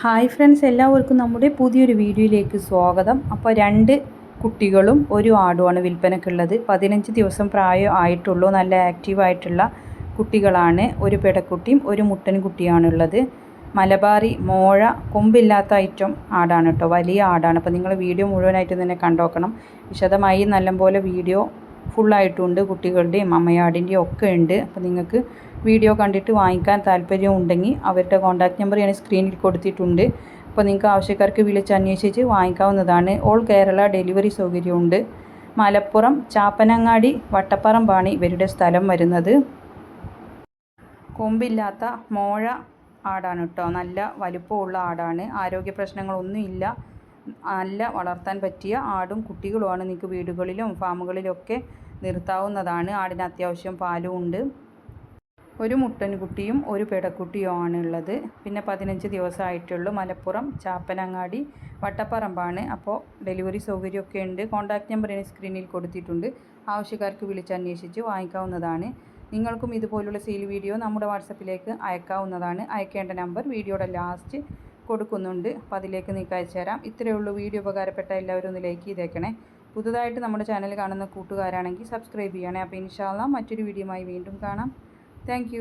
Hi friends എല്ലാവർക്കും നമ്മുടെ പുതിയൊരു വീഡിയോയിലേക്ക് സ്വാഗതം. അപ്പോൾ രണ്ട് കുട്ടികളും ഒരു ആടുമാണ് വിൽപ്പനക്കുള്ളത് പതിനഞ്ച് ദിവസം പ്രായം ആയിട്ടുള്ളൂ നല്ല ആക്റ്റീവായിട്ടുള്ള കുട്ടികളാണ്. ഒരു പെടക്കുട്ടിയും ഒരു മുട്ടൻ കുട്ടിയാണുള്ളത് മലബാറി മോഴ കൊമ്പില്ലാത്ത ഐറ്റം ആടാണ് കേട്ടോ. വലിയ ആടാണ്. അപ്പോൾ നിങ്ങൾ വീഡിയോ മുഴുവനായിട്ട് തന്നെ കണ്ടോക്കണം. വിശദമായി നല്ലപോലെ വീഡിയോ ഫുള്ളായിട്ടുണ്ട് കുട്ടികളുടെയും അമ്മയാടിന്റെയും ഒക്കെ ഉണ്ട്. അപ്പോൾ നിങ്ങൾക്ക് വീഡിയോ കണ്ടിട്ട് വാങ്ങിക്കാൻ താല്പര്യം ഉണ്ടെങ്കിൽ അവരുടെ കോൺടാക്റ്റ് നമ്പർ ഞാൻ സ്ക്രീനിൽ കൊടുത്തിട്ടുണ്ട്. അപ്പോൾ നിങ്ങൾക്ക് ആവശ്യക്കാർക്ക് വിളിച്ച് അന്വേഷിച്ച് വാങ്ങിക്കാവുന്നതാണ്. ഓൾ കേരള ഡെലിവറി സൗകര്യമുണ്ട്. മലപ്പുറം ചാപ്പനങ്ങാടി വട്ടപ്പറമ്പാണ് ഇവരുടെ സ്ഥലം വരുന്നത്. കൊമ്പില്ലാത്ത മോഴ ആടാണ് കേട്ടോ. നല്ല വലുപ്പമുള്ള ആടാണ്. ആരോഗ്യ പ്രശ്നങ്ങളൊന്നുമില്ല. നല്ല വളർത്താൻ പറ്റിയ ആടും കുട്ടികളുമാണ് നിങ്ങൾക്ക് വീടുകളിലും ഫാമുകളിലൊക്കെ നിർത്താവുന്നതാണ്. ആടിന് അത്യാവശ്യം പാലും ഉണ്ട്. ഒരു മുട്ടൻകുട്ടിയും ഒരു പെടക്കുട്ടിയുമാണ് ഉള്ളത് പിന്നെ പതിനഞ്ച് ദിവസമായിട്ടുള്ളൂ. മലപ്പുറം ചാപ്പനങ്ങാടി വട്ടപ്പറമ്പാണ്. അപ്പോൾ ഡെലിവറി സൗകര്യമൊക്കെ ഉണ്ട്. കോൺടാക്റ്റ് നമ്പർ ഇനി സ്ക്രീനിൽ കൊടുത്തിട്ടുണ്ട്. ആവശ്യക്കാർക്ക് വിളിച്ച് അന്വേഷിച്ച് വാങ്ങിക്കാവുന്നതാണ്. നിങ്ങൾക്കും ഇതുപോലുള്ള സെയിൽ വീഡിയോ നമ്മുടെ വാട്സപ്പിലേക്ക് അയക്കാവുന്നതാണ്. അയക്കേണ്ട നമ്പർ വീഡിയോയുടെ ലാസ്റ്റ് കൊടുക്കുന്നുണ്ട്. അപ്പോൾ അതിലേക്ക് നിങ്ങൾക്ക് അയച്ചു തരാം. ഇത്രയേ ഉള്ളൂ വീഡിയോ ഉപകാരപ്പെട്ട എല്ലാവരും ഒന്ന് ലൈക്ക് ചെയ്തേക്കണേ. പുതുതായിട്ട് നമ്മുടെ ചാനൽ കാണുന്ന കൂട്ടുകാരാണെങ്കിൽ സബ്സ്ക്രൈബ് ചെയ്യണേ. അപ്പോൾ ഇൻഷാല്ല മറ്റൊരു വീഡിയോയുമായി വീണ്ടും കാണാം. താങ്ക്